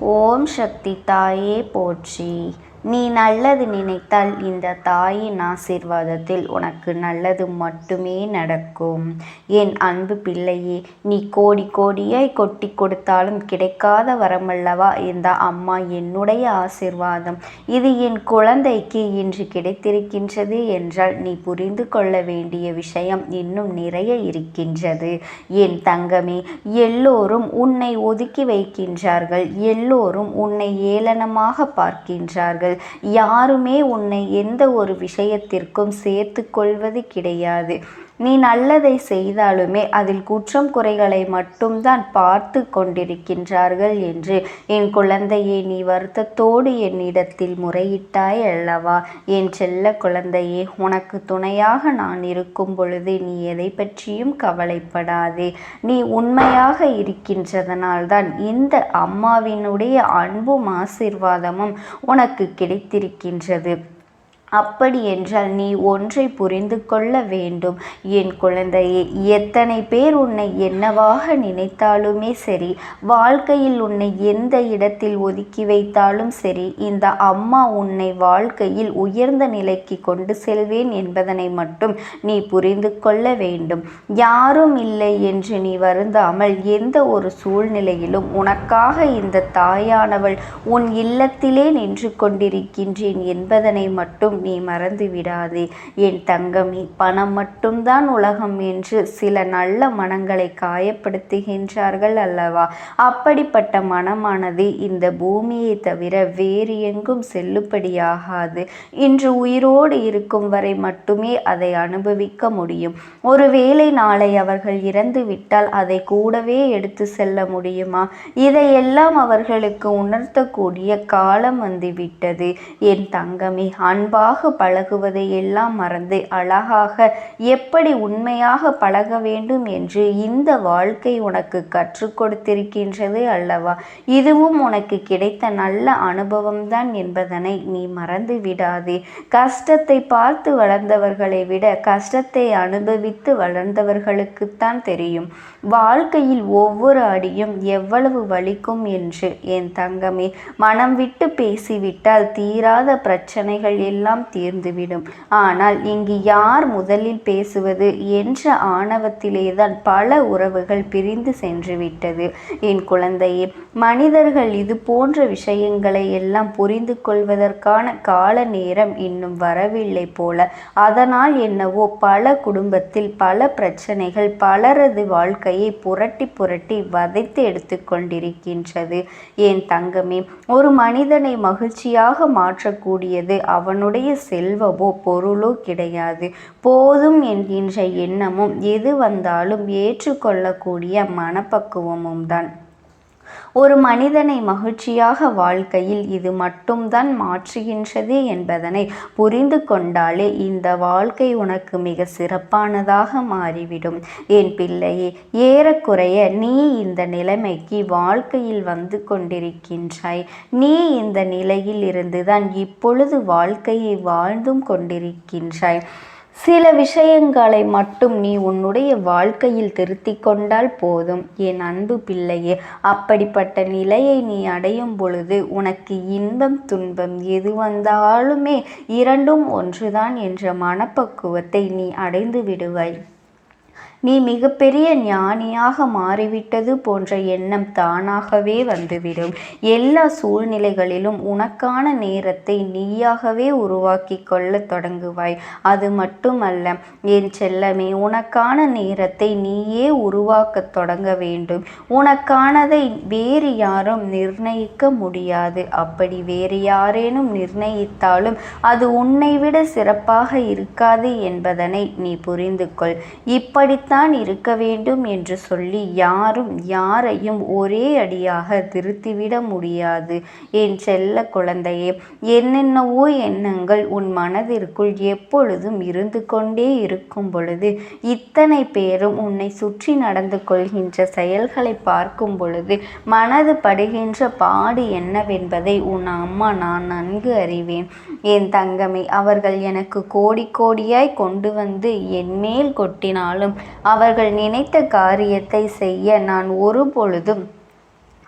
ஓம் சக்தி தாயே போற்றி நீ நல்லது நினைத்தால் இந்த தாயின் ஆசீர்வாதத்தில் உனக்கு நல்லது மட்டுமே நடக்கும். என் அன்பு பிள்ளையே நீ கோடி கோடியாய் கொட்டி கொடுத்தாலும் கிடைக்காத வரமல்லவா? இந்த அம்மா என்னுடைய ஆசீர்வாதம். இது என் குழந்தைக்கு இன்று கிடைத்திருக்கின்றது என்றால் நீ புரிந்து கொள்ள வேண்டிய விஷயம் இன்னும் நிறைய இருக்கின்றது. என் தங்கமே எல்லோரும் உன்னை ஒதுக்கி வைக்கின்றார்கள். எல்லோரும் உன்னை ஏளனமாக பார்க்கின்றார்கள். யாருமே உன்னை எந்த ஒரு விஷயத்திற்கும் சேர்த்து கொள்வது கிடையாது. நீ நல்லதை செய்தாலுமே அதில் குற்றம் குறைகளை மட்டும்தான் பார்த்து கொண்டிருக்கின்றார்கள் என்று என் குழந்தையை நீ வருத்தத்தோடு என்னிடத்தில் முறையிட்டாய் அல்லவா? என் செல்ல குழந்தையே உனக்கு துணையாக நான் இருக்கும் பொழுது நீ எதை பற்றியும் கவலைப்படாதே. நீ உண்மையாக இருக்கின்றதனால்தான் இந்த அம்மாவினுடைய அன்பும் ஆசிர்வாதமும் உனக்கு கிடைத்திருக்கின்றது. அப்படி என்றால் நீ ஒன்றை புரிந்து கொள்ள வேண்டும். என் குழந்தையே எத்தனை பேர் உன்னை என்னவாக நினைத்தாலுமே சரி வாழ்க்கையில் உன்னை எந்த இடத்தில் ஒதுக்கி வைத்தாலும் சரி இந்த அம்மா உன்னை வாழ்க்கையில் உயர்ந்த நிலைக்கு கொண்டு செல்வேன் என்பதனை மட்டும் நீ புரிந்து கொள்ள வேண்டும். யாரும் இல்லை என்று நீ வருந்தாமல் எந்த ஒரு சூழ்நிலையிலும் உனக்காக இந்த தாயானவள் உன் இல்லத்திலே நின்று கொண்டிருக்கின்றேன் என்பதனை மட்டும் நீ மறந்து விடாதே. என் தங்கமே பணம் மட்டும்தான் உலகம் என்று சில நல்ல மனங்களை காயப்படுத்துகின்றார்கள் அல்லவா? அப்படிப்பட்ட மனமானது இந்த பூமியை தவிர வேறு எங்கும் செல்லுபடியாகாது. இன்று உயிரோடு இருக்கும் வரை மட்டுமே அதை அனுபவிக்க முடியும். ஒருவேளை நாளை அவர்கள் இறந்து விட்டால் அதை கூடவே எடுத்து செல்ல முடியுமா? இதையெல்லாம் அவர்களுக்கு உணர்த்தக்கூடிய காலம் வந்துவிட்டது என் தங்கமே அன்பா அன்பாக பழகுவதை எல்லாம் மறந்து அழகாக எப்படி உண்மையாக பழக வேண்டும் என்று இந்த வாழ்க்கை உனக்கு கற்றுக் கொடுத்திருக்கின்றது அல்லவா? இதுவும் உனக்கு கிடைத்த நல்ல அனுபவம்தான் என்பதனை நீ மறந்து விடாதே. கஷ்டத்தை பார்த்து வளர்ந்தவர்களை விட கஷ்டத்தை அனுபவித்து வளர்ந்தவர்களுக்குத்தான் தெரியும். வாழ்க்கையில் ஒவ்வொரு அடியும் எவ்வளவு வலிக்கும் என்று என் தங்கமே மனம் விட்டு பேசிவிட்டால் தீராத பிரச்சனைகள் எல்லாம் எல்லாம் தீர்ந்துவிடும். ஆனால் இங்கு யார் முதலில் பேசுவது என்ற ஆணவத்திலேதான் பல உறவுகள் பிரிந்து சென்றுவிட்டது. என் குழந்தையே மனிதர்கள் இது போன்ற விஷயங்களை எல்லாம் புரிந்து கொள்வதற்கான கால நேரம் இன்னும் வரவில்லை போல. அதனால் என்னவோ பல குடும்பத்தில் பல பிரச்சனைகள் பலரது வாழ்க்கையை புரட்டி புரட்டி வதைத்து எடுத்துக்கொண்டிருக்கின்றது என் தங்கமே ஒரு மனிதனை மகிழ்ச்சியாக மாற்றக்கூடியது அவனுடைய பெரிய செல்வமோ பொருளோ கிடையாது. போதும் என்கின்ற எண்ணமும் எது வந்தாலும் ஏற்றுக்கொள்ளக்கூடிய மனப்பக்குவமும் தான் ஒரு மனிதனை மகிழ்ச்சியாக வாழ்க்கையில் இது மட்டும்தான் மாற்றுகின்றது என்பதனை புரிந்து கொண்டாலே இந்த வாழ்க்கை உனக்கு மிக சிறப்பானதாக மாறிவிடும். என் பிள்ளையே ஏறக்குறைய நீ இந்த நிலைமைக்கு வாழ்க்கையில் வந்து கொண்டிருக்கின்றாய். நீ இந்த நிலையில் இருந்துதான் இப்பொழுது வாழ்க்கையை வாழ்ந்தும் கொண்டிருக்கின்றாய். சில விஷயங்களை மட்டும் நீ உன்னுடைய வாழ்க்கையில் திருத்தி கொண்டால் போதும். என் அன்பு பிள்ளையே அப்படிப்பட்ட நிலையை நீ அடையும் பொழுது உனக்கு இன்பம் துன்பம் எது வந்தாலுமே இரண்டும் ஒன்றுதான் என்ற மனப்பக்குவத்தை நீ அடைந்து விடுவாய். நீ மிகப்பெரிய ஞானியாக மாறிவிட்டது போன்ற எண்ணம் தானாகவே வந்துவிடும். எல்லா சூழ்நிலைகளிலும் உனக்கான நேரத்தை நீயாகவே உருவாக்கி கொள்ள தொடங்குவாய். அது மட்டுமல்ல என் செல்லமே உனக்கான நேரத்தை நீயே உருவாக்க தொடங்க வேண்டும். உனக்கானதை வேறு யாரும் நிர்ணயிக்க முடியாது. அப்படி வேறு யாரேனும் நிர்ணயித்தாலும் அது உன்னை விட சிறப்பாக இருக்காது என்பதனை நீ புரிந்து கொள் இப்படி இப்படித்தான் இருக்க வேண்டும் என்று சொல்லி யாரும் யாரையும் ஒரே அடியாக திருத்திவிட முடியாது. என் செல்ல குழந்தையே என்னென்னவோ எண்ணங்கள் உன் மனதிற்குள் எப்பொழுதும் இருந்து கொண்டே இருக்கும் பொழுது இத்தனை பேரும் உன்னை சுற்றி நடந்து கொள்கின்ற செயல்களை பார்க்கும் பொழுது மனது படுகின்ற பாடு என்னவென்பதை உன் அம்மா நான் நன்கு அறிவேன். என் தங்கமே அவர்கள் எனக்கு கோடி கோடியாய் கொண்டு வந்து என் மேல் கொட்டினாலும் அவர்கள் நினைத்த காரியத்தை செய்ய நான் ஒரு பொழுதும்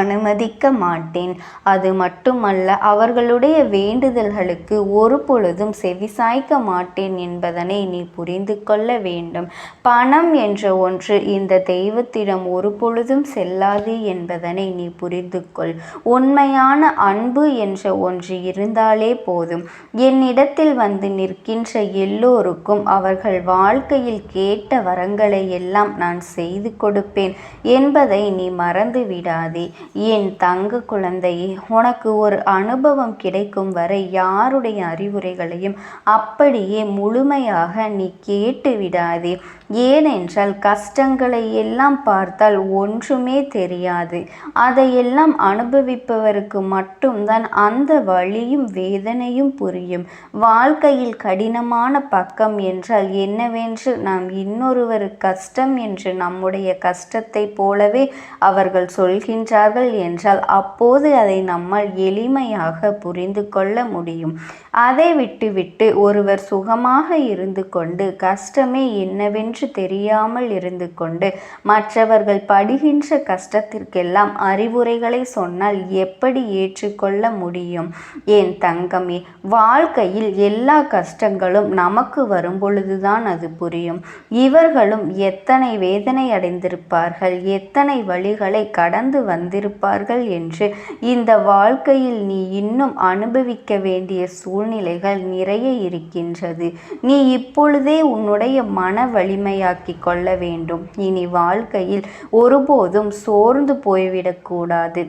அனுமதிக்க மாட்டேன். அது மட்டுமல்ல அவர்களுடைய வேண்டுதல்களுக்கு ஒரு பொழுதும் செவிசாய்க்க மாட்டேன் என்பதனை நீ புரிந்து கொள்ள வேண்டும். பணம் என்ற ஒன்று இந்த தெய்வத்திடம் ஒரு பொழுதும் செல்லாது என்பதனை நீ புரிந்து கொள். உண்மையான அன்பு என்ற ஒன்று இருந்தாலே போதும். என்னிடத்தில் வந்து நிற்கின்ற எல்லோருக்கும் அவர்கள் வாழ்க்கையில் கேட்ட வரங்களை எல்லாம் நான் செய்து கொடுப்பேன் என்பதை நீ மறந்து விடாதே என் தங்க குழந்தையே உனக்கு ஒரு அனுபவம் கிடைக்கும் வரை யாருடைய அறிவுரைகளையும் அப்படியே முழுமையாக நீ கேட்டு விடாதே. ஏனென்றால் கஷ்டங்களை எல்லாம் பார்த்தால் ஒன்றுமே தெரியாது. அதையெல்லாம் அனுபவிப்பவருக்கு மட்டும்தான் அந்த வழியும் வேதனையும் புரியும். வாழ்க்கையில் கடினமான பக்கம் என்றால் என்னவென்று நாம் இன்னொருவர் கஷ்டம் என்று நம்முடைய கஷ்டத்தை போலவே அவர்கள் சொல்கின்றார்கள் என்றால் அப்போது அதை நம்மால் எளிமையாக புரிந்து கொள்ள முடியும். அதை விட்டுவிட்டு ஒருவர் சுகமாக இருந்து கொண்டு கஷ்டமே என்னவென்று தெரியாமல் இருந்து கொண்டு மற்றவர்கள் படுகின்ற கஷ்டத்திற்கெல்லாம் அறிவுரைகளை சொன்னால் எப்படி ஏற்றுக்கொள்ள முடியும்? என் தங்கமே வாழ்க்கையில் எல்லா கஷ்டங்களும் நமக்கு வரும் பொழுதுதான் அது புரியும். இவர்களும் எத்தனை வேதனை அடைந்திருப்பார்கள் எத்தனை வழிகளை கடந்து வந்திருப்பார்கள் என்று இந்த வாழ்க்கையில் நீ இன்னும் அனுபவிக்க வேண்டிய சூழ்நிலைகள் நிறைய இருக்கின்றது. நீ இப்பொழுதே உன்னுடைய மன வலிமையாக்கி கொள்ள வேண்டும். இனி வாழ்க்கையில் ஒருபோதும் சோர்ந்து போய்விடக்கூடாது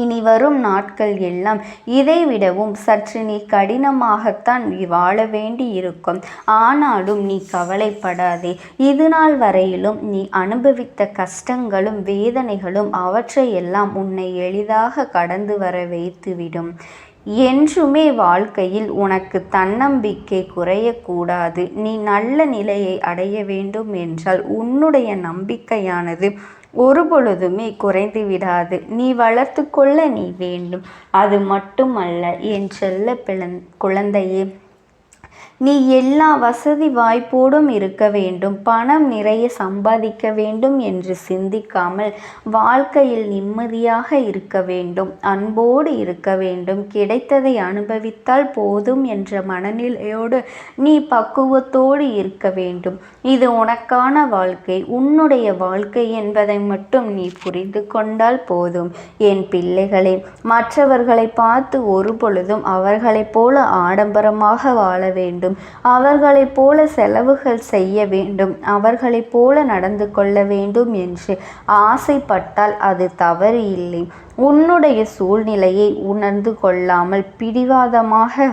இனி வரும் நாட்கள் எல்லாம் இதைவிடவும் சற்று நீ கடினமாகத்தான் நீ வாழ வேண்டி இருக்கும் ஆனாலும் நீ கவலைப்படாதே. இது நாள் வரையிலும் நீ அனுபவித்த கஷ்டங்களும் வேதனைகளும் அவற்றையெல்லாம் உன்னை எளிதாக கடந்து வர வைத்துவிடும். என்றுமே வாழ்க்கையில் உனக்கு தன்னம்பிக்கை குறையக்கூடாது. நீ நல்ல நிலையை அடைய வேண்டும் என்றால் உன்னுடைய நம்பிக்கையானது ஒரு பொழுதுமே குறைந்து விடாது. நீ வளர்த்து கொள்ள நீ வேண்டும். அது மட்டுமல்ல என் செல்ல குழந்தையே நீ எல்லா வசதி வாய்ப்போடும் இருக்க வேண்டும் பணம் நிறைய சம்பாதிக்க வேண்டும் என்று சிந்திக்காமல் வாழ்க்கையில் நிம்மதியாக இருக்க வேண்டும் அன்போடு இருக்க வேண்டும். கிடைத்ததை அனுபவித்தால் போதும் என்ற மனநிலையோடு நீ பக்குவத்தோடு இருக்க வேண்டும். இது உனக்கான வாழ்க்கை. உன்னுடைய வாழ்க்கை என்பதை மட்டும் நீ புரிந்து கொண்டால் போதும். என் பிள்ளைகளே மற்றவர்களை பார்த்து ஒரு பொழுதும் அவர்களைப் போல ஆடம்பரமாக வாழ வேண்டும். வேண்டும். அவர்களைப் போல செலவுகள் செய்ய வேண்டும். அவர்களைப் போல நடந்து கொள்ள வேண்டும் என்று ஆசைப்பட்டால் அது தவறு இல்லை உன்னுடைய சூழ்நிலையை உணர்ந்து கொள்ளாமல் பிடிவாதமாக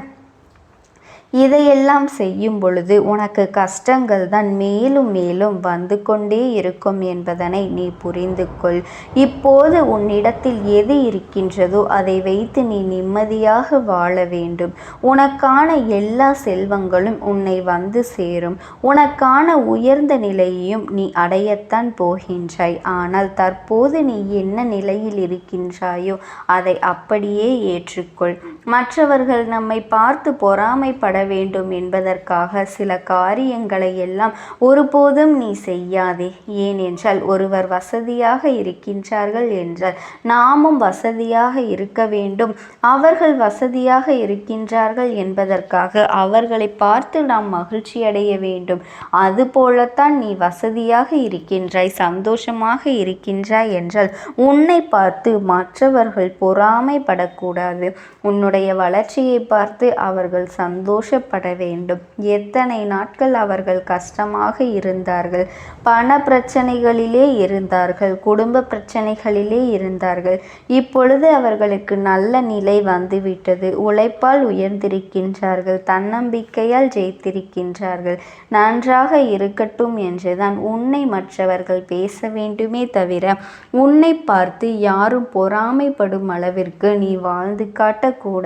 இதையெல்லாம் செய்யும் பொழுது உனக்கு கஷ்டங்கள் தான் மேலும் மேலும் வந்து கொண்டே இருக்கும் என்பதனை நீ புரிந்து கொள் இப்போது உன்னிடத்தில் எது இருக்கின்றதோ அதை வைத்து நீ நிம்மதியாக வாழ வேண்டும். உனக்கான எல்லா செல்வங்களும் உன்னை வந்து சேரும். உனக்கான உயர்ந்த நிலையையும் நீ அடையத்தான் போகின்றாய். ஆனால் தற்போது நீ என்ன நிலையில் இருக்கின்றாயோ அதை அப்படியே ஏற்றுக்கொள். மற்றவர்கள் நம்மை பார்த்து பொறாமைப்பட வேண்டும் என்பதற்காக சில காரியங்களை எல்லாம் ஒருபோதும் நீ செய்யாதே. ஏனென்றால் ஒருவர் வசதியாக இருக்கின்றார்கள் என்றால் நாமும் வசதியாக இருக்க வேண்டும். அவர்கள் வசதியாக இருக்கின்றார்கள் என்பதற்காக அவர்களை பார்த்து நாம் மகிழ்ச்சி அடைய வேண்டும். அதுபோலத்தான் நீ வசதியாக இருக்கின்றாய் சந்தோஷமாக இருக்கின்றாய் என்றால் உன்னை பார்த்து மற்றவர்கள் பொறாமைப்படக்கூடாது. உன்னுடைய வளர்ச்சியை பார்த்து அவர்கள் சந்தோஷப்பட வேண்டும். எத்தனை நாட்கள் அவர்கள் கஷ்டமாக இருந்தார்கள். பண பிரச்சனைகளிலே இருந்தார்கள். குடும்ப பிரச்சனைகளிலே இருந்தார்கள். இப்பொழுது அவர்களுக்கு நல்ல நிலை வந்துவிட்டது. உழைப்பால் உயர்ந்திருக்கின்றார்கள். தன்னம்பிக்கையால் ஜெயித்திருக்கின்றார்கள். நன்றாக இருக்கட்டும் என்றுதான் உன்னை மற்றவர்கள் பேச வேண்டுமே தவிர உன்னை பார்த்து யாரும் பொறாமைப்படும் அளவிற்கு நீ வாழ்ந்து காட்டக்கூடாது.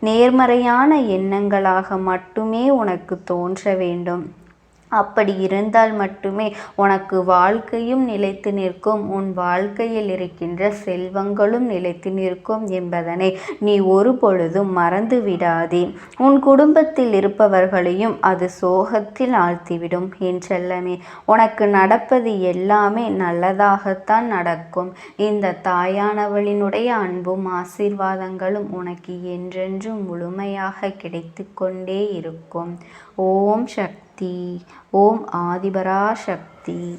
நேர்மறையான எண்ணங்களாக மட்டுமே உனக்கு தோன்ற வேண்டும். அப்படி இருந்தால் மட்டுமே உனக்கு வாழ்க்கையும் நிலைத்து நிற்கும். உன் வாழ்க்கையில் இருக்கின்ற செல்வங்களும் நிலைத்து நிற்கும் என்பதனை நீ ஒரு பொழுதும் மறந்து விடாதே. உன் குடும்பத்தில் இருப்பவர்களையும் அது சோகத்தில் ஆழ்த்திவிடும். என்றெல்லாமே உனக்கு நடப்பது எல்லாமே நல்லதாகத்தான் நடக்கும். இந்த தாயானவளினுடைய அன்பும் ஆசீர்வாதங்களும் உனக்கு என்றென்றும் முழுமையாக கிடைத்து கொண்டே இருக்கும். ஓம் சக்தி. ஓம் ஆதிபரா சக்தி